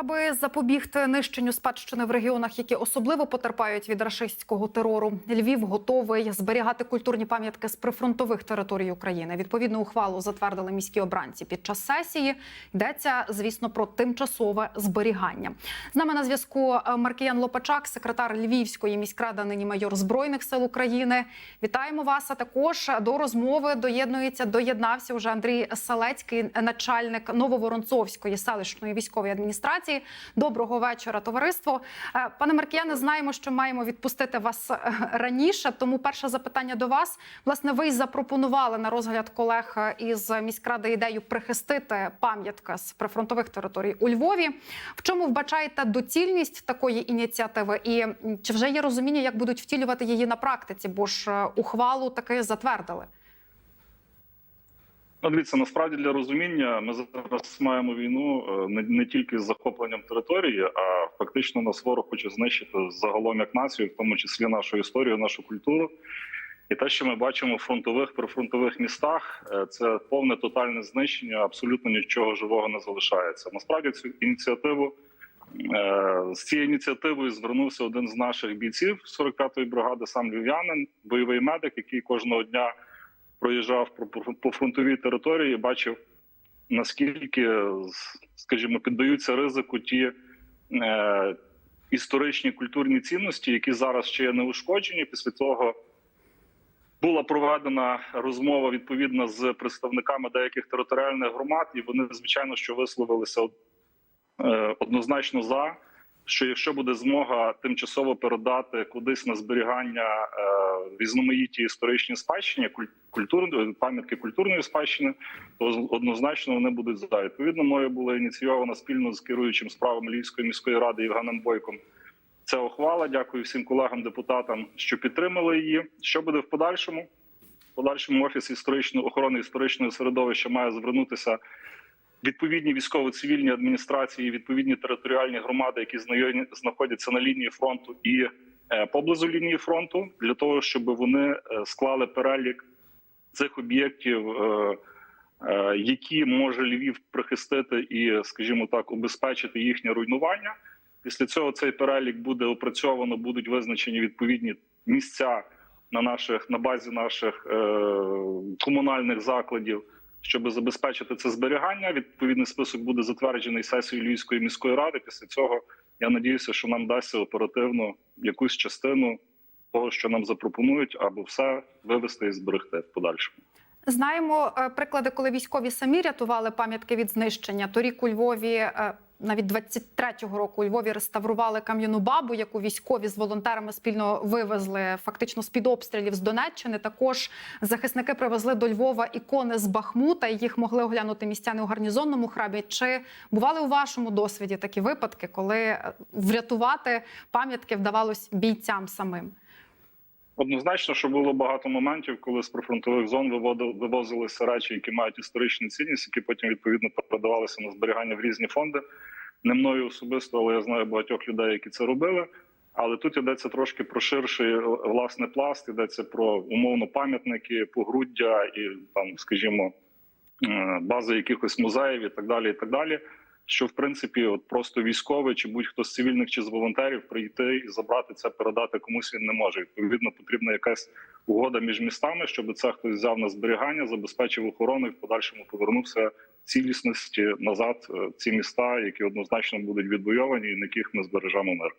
Аби запобігти нищенню спадщини в регіонах, які особливо потерпають від рашистського терору, Львів готовий зберігати культурні пам'ятки з прифронтових територій України. Відповідну ухвалу затвердили міські обранці під час сесії. Йдеться, звісно, про тимчасове зберігання. З нами на зв'язку е, Маркіян Лопачак, секретар Львівської міськради, нині майор збройних сил України. Вітаємо вас. А також до розмови доєднується, доєднався вже Андрій Салецький, начальник Нововоронцовської селищної військової адміністрації. Доброго вечора, товариство. Е, Пане Маркіяне, знаємо, що маємо відпустити вас е, раніше. Тому перше запитання до вас. Власне, ви запропонували на розгляд колег е, із міськради ідею прихистити пам'ятка з прифронтових територій у Львові. В чому вбачаєте доцільність такої ініціативи? І чи вже є розуміння, як будуть втілювати її на практиці? Бо ж ухвалу таки затвердили. Ну, дивіться, насправді для розуміння ми зараз маємо війну е, не, не тільки з захопленням території, а фактично нас ворог хоче знищити загалом як націю, в тому числі нашу історію, нашу культуру. І те, що ми бачимо в фронтових прифронтових містах, е, це повне тотальне знищення. Абсолютно нічого живого не залишається. Насправді цю ініціативу е, з цією ініціативою звернувся один з наших бійців 45-ї бригади, сам львів'янин, бойовий медик, який кожного дня проїжджав по- фронтовій території, бачив наскільки, скажімо, піддаються ризику ті е, історичні культурні цінності, які зараз ще є неушкоджені. Після того була проведена розмова відповідно з представниками деяких територіальних громад, і вони звичайно що висловилися е, однозначно за. Що якщо буде змога тимчасово передати кудись на зберігання е, різноманітні історичні спадщини, куль- культурної пам'ятки культурної спадщини, то однозначно вони будуть за. Відповідно, мною була ініційована спільно з керуючим справами Львівської міської ради Євгеном Бойком. Це ухвала. Дякую всім колегам депутатам, що підтримали її. Що буде в подальшому? В подальшому офіс історичної охорони історичного середовища має звернутися відповідні військово-цивільні адміністрації, відповідні територіальні громади, які знаходяться на лінії фронту і е, поблизу лінії фронту, для того, щоб вони е, склали перелік цих об'єктів, е, які може Львів прихистити і, скажімо так, убезпечити їхнє руйнування. Після цього цей перелік буде опрацьовано, будуть визначені відповідні місця на наших на базі наших е, комунальних закладів щоб забезпечити це зберігання. Відповідний список буде затверджений сесією Львівської міської ради. Після цього я надіюся, що нам дасться оперативно якусь частину того, що нам запропонують, або все вивести і зберегти в подальшому. Знаємо е, приклади, коли військові самі рятували пам'ятки від знищення. Торік у Львові, е, навіть 23-го року, у Львові реставрували кам'яну бабу, яку військові з волонтерами спільно вивезли фактично з під обстрілів з Донеччини. Також захисники привезли до Львова ікони з Бахмута. Їх могли оглянути містяни у гарнізонному храбі. Чи бували у вашому досвіді такі випадки, коли е, врятувати пам'ятки вдавалось бійцям самим? Однозначно, що було багато моментів, коли з прифронтових зон вивозилися речі, які мають історичну цінність, які потім відповідно передавалися на зберігання в різні фонди. Не мною особисто, але я знаю багатьох людей, які це робили. Але тут йдеться трошки про ширший е, власне пласт, йдеться про умовно пам'ятники, погруддя і там, скажімо, е, бази якихось музеїв і так далі. І так далі. Що в принципі, от просто військовий чи будь-хто з цивільних чи з волонтерів прийти і забрати це, передати комусь він не може. Відповідно, потрібна якась угода між містами, щоб це хтось взяв на зберігання, забезпечив охорону і в подальшому повернувся цілісності назад е, ці міста, які однозначно будуть відвойовані, і на яких ми збережемо мир.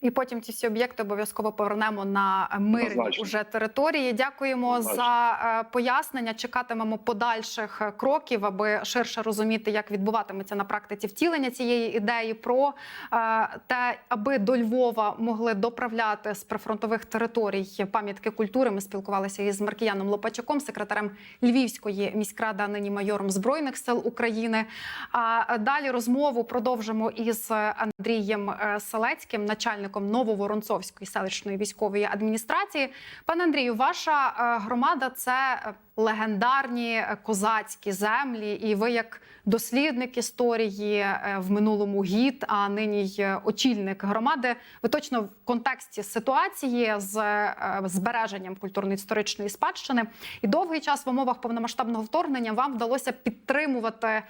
І потім ці всі об'єкти обов'язково повернемо на мирні уже території. Дякуємо Однозначно. за е, пояснення. Чекатимемо подальших е, кроків, аби ширше розуміти, як відбуватиметься на практиці втілення цієї ідеї. Про е, те, аби до Львова могли доправляти з прифронтових територій пам'ятки культури. Ми спілкувалися із Маркіяном Лопачаком, секретарем Львівської міськради, а нині майором збройних сил України. А далі розмову продовжимо із Андрієм Салецьким, начальником Нововоронцовської селищної військової адміністрації. Пане Андрію, ваша е, громада це е, легендарні е, козацькі землі, і ви, як дослідник історії в минулому гід, а нині й очільник громади, ви точно в контексті ситуації з збереженням культурно-історичної спадщини і довгий час в умовах повномасштабного вторгнення вам вдалося підтримувати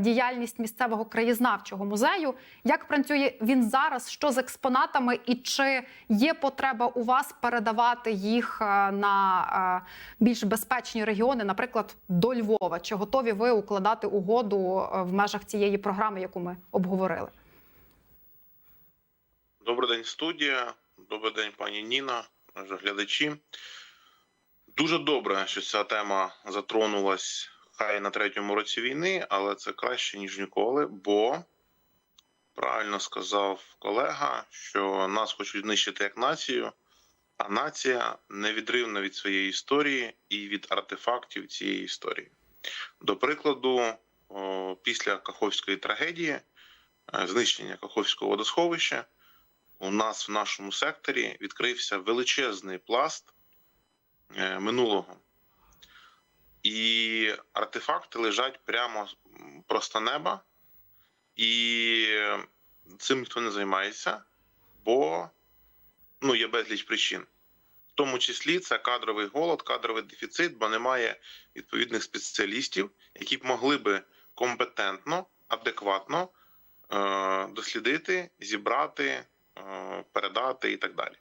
діяльність місцевого краєзнавчого музею. Як працює він зараз? Що з експонатами, і чи є потреба у вас передавати їх е, на е, більш безпечні регіони, наприклад, до Львова? Чи готові ви укладати угоду е, в межах цієї програми, яку ми обговорили? Добрий день, студія. Добрий день, пані Ніна, глядачі. Дуже добре, що ця тема затронулась хай на третьому році війни, але це краще ніж ніколи, бо правильно сказав колега, що нас хочуть знищити як націю, а нація невідривна від своєї історії і від артефактів цієї історії. До прикладу, після Каховської трагедії, е, знищення Каховського водосховища у нас в нашому секторі відкрився величезний пласт е, минулого. І артефакти лежать прямо просто неба, і цим ніхто не займається, бо ну, є безліч причин. В тому числі це кадровий голод, кадровий дефіцит, бо немає відповідних спеціалістів, які б могли би компетентно, адекватно е, дослідити, зібрати, е, передати і так далі.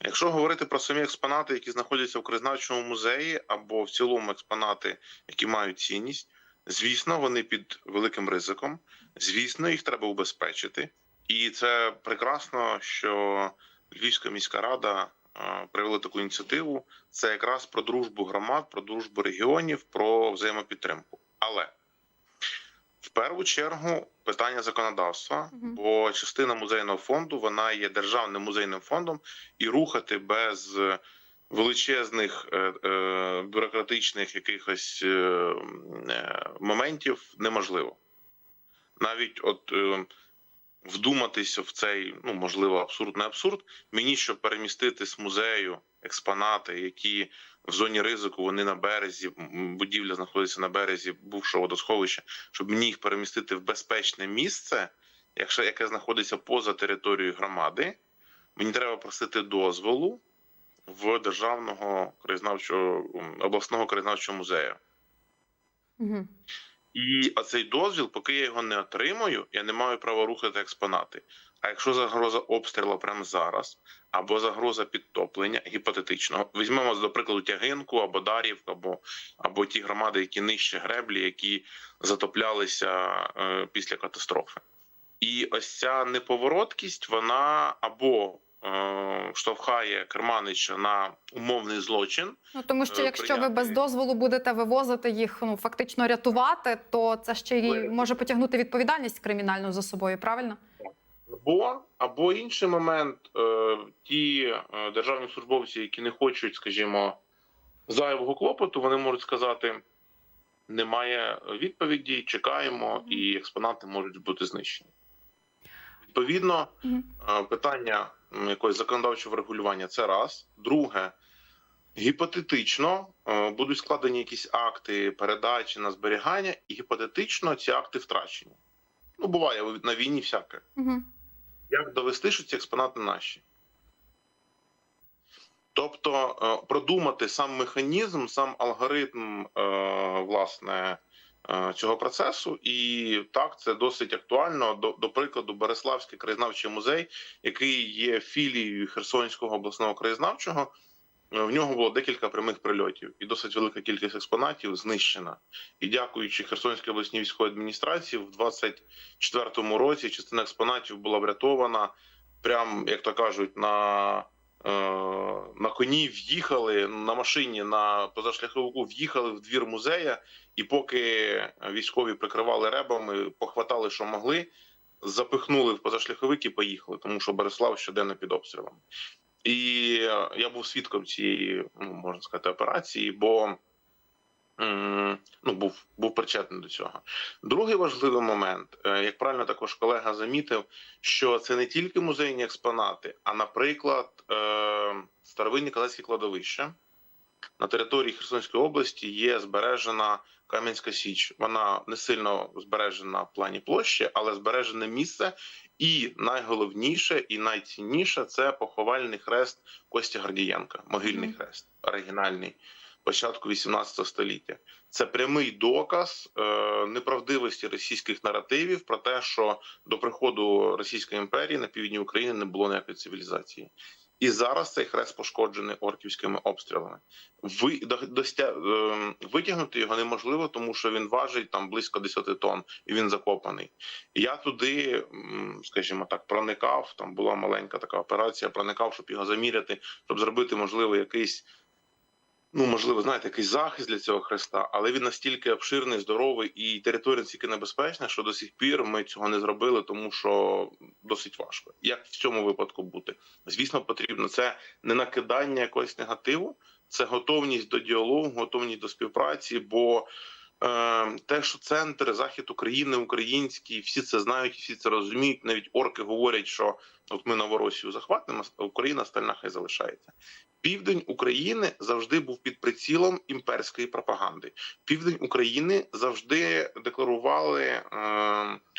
Якщо говорити про самі експонати, які знаходяться в краєзнавчому музеї, або в цілому експонати, які мають цінність, звісно, вони під великим ризиком. Звісно, їх треба убезпечити, і це прекрасно, що Львівська міська рада е, провела таку ініціативу. Це якраз про дружбу громад, про дружбу регіонів, про взаємопідтримку. Але в першу чергу питання законодавства, Мгм. бо частина музейного фонду вона є державним музейним фондом, і рухати без величезних е, е, бюрократичних якихось е, е, моментів неможливо. Навіть от е, вдуматися в цей, ну можливо, абсурд не абсурд. Мені щоб перемістити з музею експонати, які в зоні ризику вони на березі, будівля знаходиться на березі бувшого водосховища, щоб мені їх перемістити в безпечне місце, якщо яке знаходиться поза територією громади, мені треба просити дозволу в державного краєзнавчого обласного краєзнавчого музею. Угу. І оцей дозвіл, поки я його не отримую, я не маю права рухати експонати. А якщо загроза обстрілу прямо зараз, або загроза підтоплення гіпотетичного, візьмемо до прикладу тягинку або Дарівку, або, або ті громади, які нижче греблі, які затоплялися е, після катастрофи. І ось ця неповороткість, вона або штовхає Керманича на умовний злочин. Ну тому що Е, якщо ви без дозволу будете вивозити їх, ну фактично рятувати, то це ще й може потягнути відповідальність кримінальну за собою, правильно? Або або інший момент, е, ті е, державні службовці, які не хочуть, скажімо, зайвого клопоту, вони можуть сказати: немає відповіді, чекаємо, і експонати можуть бути знищені. Відповідно, е, питання якогось законодавчого врегулювання це раз. Друге, гіпотетично е, будуть складені якісь акти передачі на зберігання, і гіпотетично ці акти втрачені. Ну, буває на війні всяке. Угу. Як довести, що ці експонати наші? Тобто е, продумати сам механізм, сам алгоритм е, власне цього процесу, і так це досить актуально. До, до прикладу, Береславський краєзнавчий музей, який є філією Херсонського обласного краєзнавчого. е, В нього було декілька прямих прильотів, і досить велика кількість експонатів знищена. І дякуючи Херсонській обласній військовій адміністрації, в 24-му році частина експонатів була врятована. Прям як то кажуть, на е, на коні в'їхали на машині на позашляховику, в'їхали в двір музея, і поки військові прикривали ребами, похватали, що могли, запихнули в позашляховик і поїхали, тому що Береслав щоденно під обстрілами. І е, я був свідком цієї, ну можна сказати, операції, бо ну, був, був причетний до цього. Другий важливий момент, е, як правильно також колега замітив, що це не тільки музейні експонати, а, наприклад, е, старовинні калецькі кладовища. На території Херсонської області є збережена Кам'янська Січ. Вона не сильно збережена в плані площі, але збережене місце. І найголовніше і найцінніше це поховальний хрест Костя Гордієнка, могильний хрест, оригінальний початку 18 століття. Це прямий доказ е, неправдивості російських наративів про те, що до приходу Російської імперії на півдні України не було ніякої цивілізації. І зараз цей хрест пошкоджений орківськими обстрілами. Ви до, достя, е, витягнути його неможливо, тому що він важить там близько 10 тонн і він закопаний. Я туди, скажімо так, проникав. Там була маленька така операція. Проникав, щоб його заміряти, щоб зробити можливо якийсь. Ну, можливо, знаєте, якийсь захист для цього хреста, але він настільки обширний, здоровий і територія настільки небезпечна, що до сих пір ми цього не зробили, тому що досить важко. Як в цьому випадку бути? Звісно, потрібно це не накидання якогось негативу, це готовність до діалогу, готовність до співпраці. Бо е, те, що центр, захід України, український, всі це знають, всі це розуміють. Навіть орки говорять, що от ми Новоросію захватимо, Україна стальна хай залишається. Південь України завжди був під прицілом імперської пропаганди. Південь України завжди декларували е,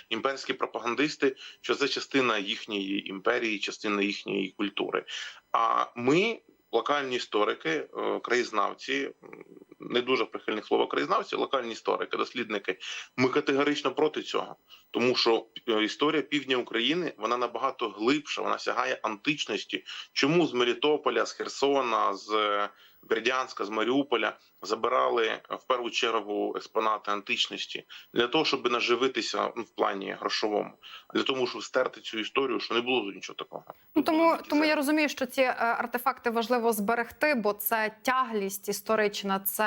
імперські пропагандисти, що це частина їхньої імперії, частина їхньої культури. А ми, локальні історики, е, краєзнавці, не дуже прихильних слова краєзнавці, локальні історики, дослідники, ми категорично проти цього, тому що е, історія півдня України вона набагато глибша, вона сягає античності. Чому з Мелітополя, з Херсона, з Бердянська, з Маріуполя забирали в першу чергу експонати античності для того, щоб наживитися ну, в плані грошовому, для того, щоб стерти цю історію, що не було нічого такого. Ну тому, тому я розумію, що ці е, артефакти важливо зберегти, бо це тяглість історична, це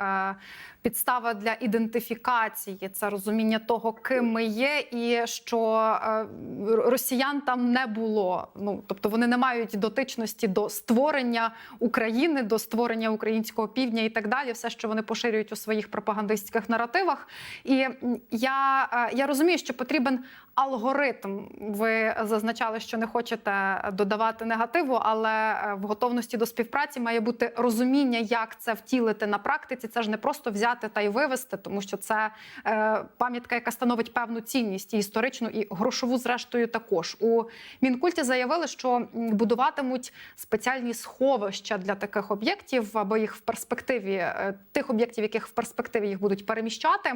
е, підстава для ідентифікації, це розуміння того, ким ми є, і що е, росіян там не було. Ну тобто вони не мають дотичності до створення України, до створення українського півдня і так далі. Все, що вони поширюють у своїх пропагандистських наративах. І я, е, я розумію, що потрібен алгоритм. Ви зазначали, що не хочете додавати негативу, але е, в готовності до співпраці має бути розуміння, як це втілити на практиці. Це ж не просто взяти та й вивести, тому що це е, пам'ятка, яка становить певну цінність і історичну, і грошову, зрештою, також у мінкульті заявили, що будуватимуть спеціальні сховища для таких об'єктів, або їх в перспективі е, тих об'єктів, яких в перспективі їх будуть переміщати.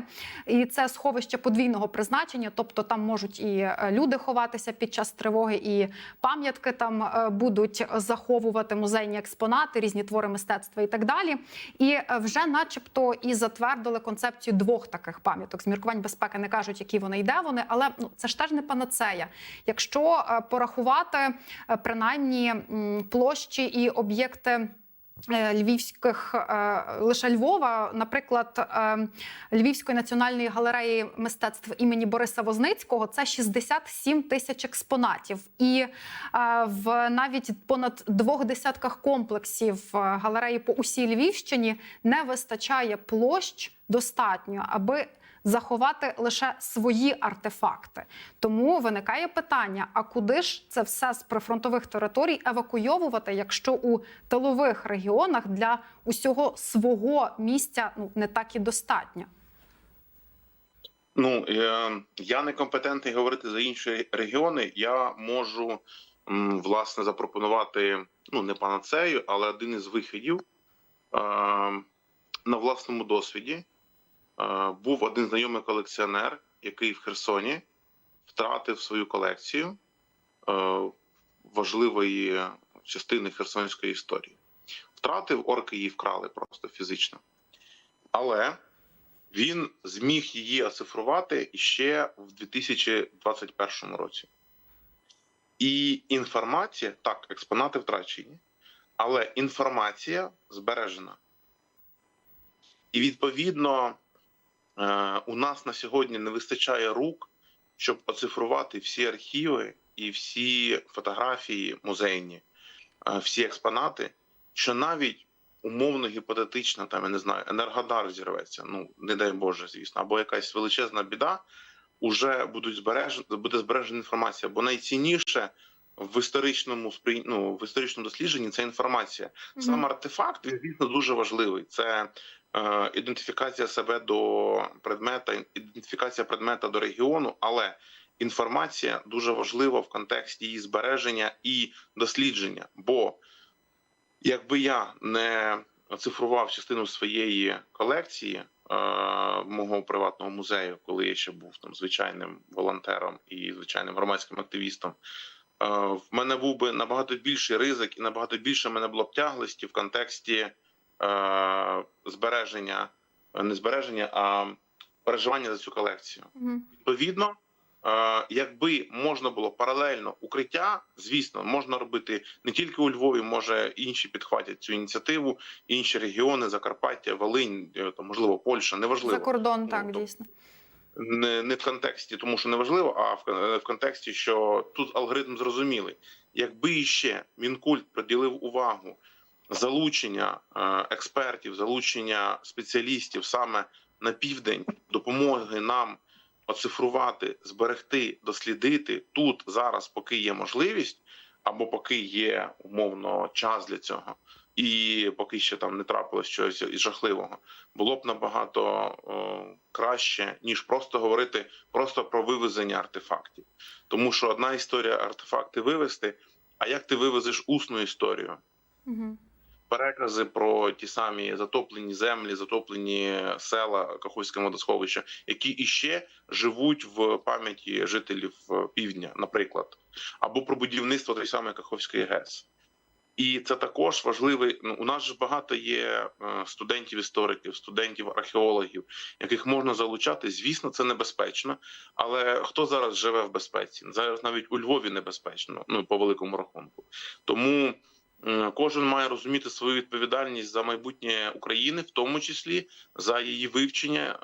І це сховище подвійного призначення, тобто там можуть і е, люди ховатися під час тривоги, і пам'ятки там е, будуть заховувати музейні експонати, різні твори мистецтва і так далі. І е, вже, начебто, і затвердили концепцію двох таких пам'яток. З міркувань безпеки не кажуть, які вони і де вони, але ну це ж теж не панацея. Якщо порахувати принаймні площі і об'єкти. Е, Львівських е, лише Львова, наприклад, е, Львівської національної галереї мистецтв імені Бориса Возницького це 67 тисяч експонатів, і в навіть понад двох десятках комплексів галереї по усій Львівщині не вистачає площ достатньо, аби заховати лише свої артефакти. Тому виникає питання: а куди ж це все з прифронтових територій евакуйовувати, якщо у тилових регіонах для усього свого місця ну не так і достатньо? Ну е, я не компетентний говорити за інші регіони. Я можу власне запропонувати ну не панацею, але один із виходів е, на власному досвіді. Е, був один знайомий колекціонер, який в Херсоні втратив свою колекцію е, важливої частини херсонської історії. Втратив, орки її вкрали просто фізично. Але він зміг її оцифрувати ще в 2021 році. І інформація, так, експонати втрачені, але інформація збережена. І відповідно, у нас на сьогодні не вистачає рук, щоб оцифрувати всі архіви і всі фотографії музейні, е, всі експонати, що навіть умовно гіпотетично, там я не знаю, енергодар зірветься. Ну не дай Боже, звісно, або якась величезна біда, уже будуть збереж... буде збережена інформація. Бо найцінніше в історичному ну, в історичному дослідженні це інформація. Сам артефакт він звісно дуже важливий. Це е, ідентифікація себе до предмета, ідентифікація предмета до регіону, але інформація дуже важлива в контексті її збереження і дослідження. Бо якби я не оцифрував частину своєї колекції е, мого приватного музею, коли я ще був там звичайним волонтером і звичайним громадським активістом. Е, В мене був би набагато більший ризик, і набагато більше в мене було б тяглості в контексті е, збереження, не збереження, а переживання за цю колекцію. Відповідно, е, якби можна було паралельно укриття, звісно, можна робити не тільки у Львові, може інші підхватять цю ініціативу, інші регіони, Закарпаття, Волинь, можливо, Польща, неважливо. За кордон, так Ну, дійсно. Не, не в контексті, тому що неважливо, а в, в контексті, що тут алгоритм зрозумілий. Якби іще Мінкульт приділив увагу залучення е, експертів, залучення спеціалістів саме на південь, допомоги нам оцифрувати, зберегти, дослідити тут зараз, поки є можливість, або поки є умовно час для цього, і поки ще там не трапилось щось із жахливого, було б набагато о, краще ніж просто говорити просто про вивезення артефактів, тому що одна історія артефакти вивезти. А як ти вивезеш усну історію? Мгм. перекази про ті самі затоплені землі, затоплені села Каховське водосховище, які іще живуть в пам'яті жителів е, півдня, наприклад, або про будівництво той самої Каховської ГЕС. І це також важливий. Ну, у нас ж багато є е, студентів-істориків, студентів-археологів, яких можна залучати. Звісно, це небезпечно. Але хто зараз живе в безпеці? Зараз навіть у Львові небезпечно, ну по великому рахунку. Тому Кожен має розуміти свою відповідальність за майбутнє України, в тому числі за її вивчення,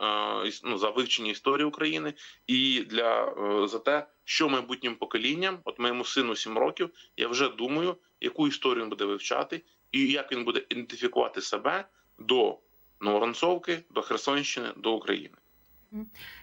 е, ну, за вивчення історії України, і для е, за те, що майбутнім поколінням, от моєму сину 7 років, я вже думаю, яку історію він буде вивчати, і як він буде ідентифікувати себе до Новоронцовки, до Херсонщини, до України.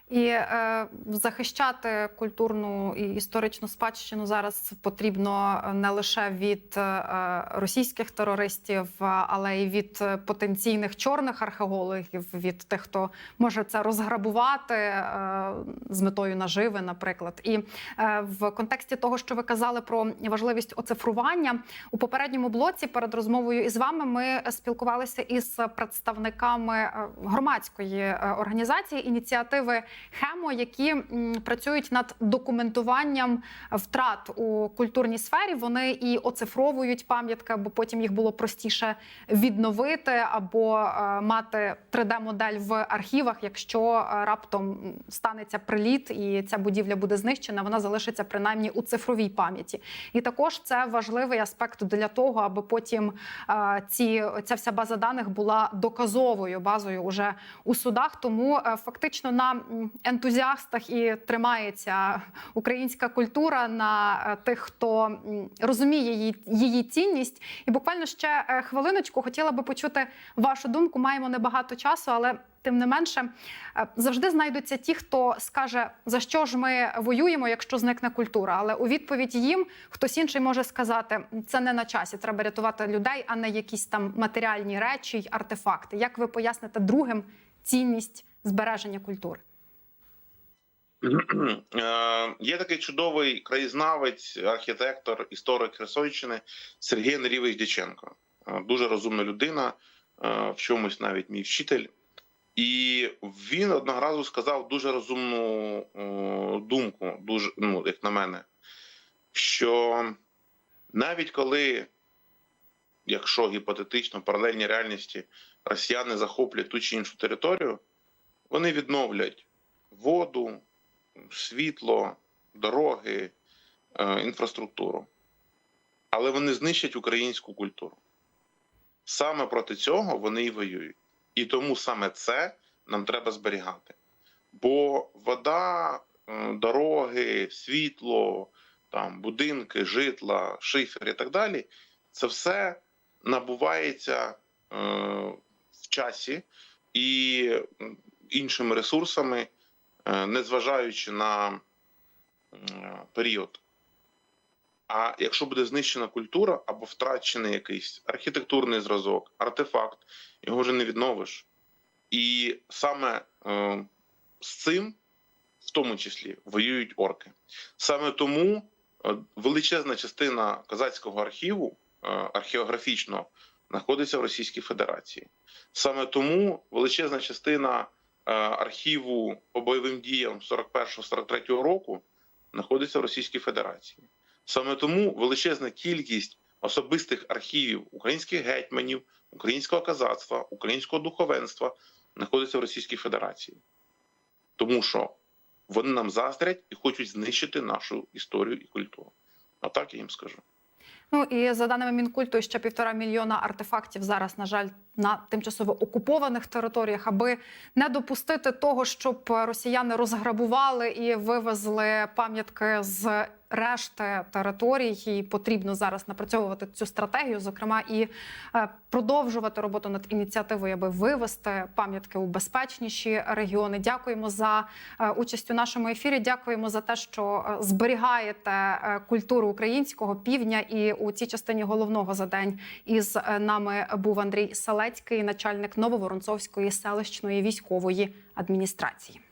І е, захищати культурну і історичну спадщину зараз потрібно не лише від е, російських терористів, але й від потенційних чорних археологів, від тих, хто може це розграбувати е, з метою наживи, наприклад. І е, в контексті того, що ви казали про важливість оцифрування у попередньому блоці перед розмовою із вами ми спілкувалися із представниками е, громадської е, організації ініціативи Хемо, які працюють над документуванням втрат у культурній сфері. Вони і оцифровують пам'ятки, аби потім їх було простіше відновити, або е, мати 3D-модель в архівах. Якщо е, раптом станеться приліт і ця будівля буде знищена, вона залишиться принаймні у цифровій пам'яті. І також це важливий аспект для того, аби потім е, ці ця вся база даних була доказовою базою уже у судах. Тому фактично на ентузіастах і тримається українська культура на е, тих, хто розуміє її, її цінність. І буквально ще е, хвилиночку хотіла би почути вашу думку. Маємо небагато часу, але тим не менше е, завжди знайдуться ті, хто скаже, за що ж ми воюємо, якщо зникне культура. Але у відповідь їм хтось інший може сказати, це не на часі, треба рятувати людей, а не якісь там матеріальні речі й артефакти. Як ви поясните другим цінність збереження культури? Е, Є такий чудовий краєзнавець, архітектор, історик Херсонщини Сергій Андрійович Дяченко. Е, Дуже розумна людина, е, в чомусь навіть мій вчитель. І він одного разу сказав дуже розумну думку, дуже, ну, як на мене, що навіть коли, якщо гіпотетично в паралельній реальності росіяни захоплять ту чи іншу територію, вони відновлять воду, світло, дороги, е, інфраструктуру. Але вони знищать українську культуру. Саме проти цього вони і воюють. І тому саме це нам треба зберігати. Бо вода, е, дороги, світло, там, будинки, житла, шифер і так далі це все набувається в часі і іншими ресурсами, е, незважаючи на період. А якщо буде знищена культура або втрачений якийсь архітектурний зразок, артефакт, його вже не відновиш. І саме е, з цим, в тому числі, воюють орки. Саме тому е, величезна частина козацького архіву, е, археографічного, знаходиться в Російській Федерації. Саме тому величезна частина е, архіву по бойовим діям 41-43 року знаходиться в Російській Федерації. Саме тому величезна кількість особистих архівів українських гетьманів, українського казацтва, українського духовенства знаходиться в Російській Федерації, тому що вони нам заздрять і хочуть знищити нашу історію і культуру. А так я їм скажу. Ну і за даними мінкульту, ще півтора мільйона артефактів зараз, на жаль, на тимчасово окупованих територіях, аби не допустити того, щоб росіяни розграбували і вивезли пам'ятки з решти територій. Потрібно зараз напрацьовувати цю стратегію, зокрема, і е, продовжувати роботу над ініціативою, аби вивести пам'ятки у безпечніші регіони. Дякуємо за е, участь у нашому ефірі. Дякуємо за те, що е, зберігаєте культуру українського півдня. І у цій частині головного за день із нами був Андрій Салецький, начальник Нововоронцовської селищної військової адміністрації.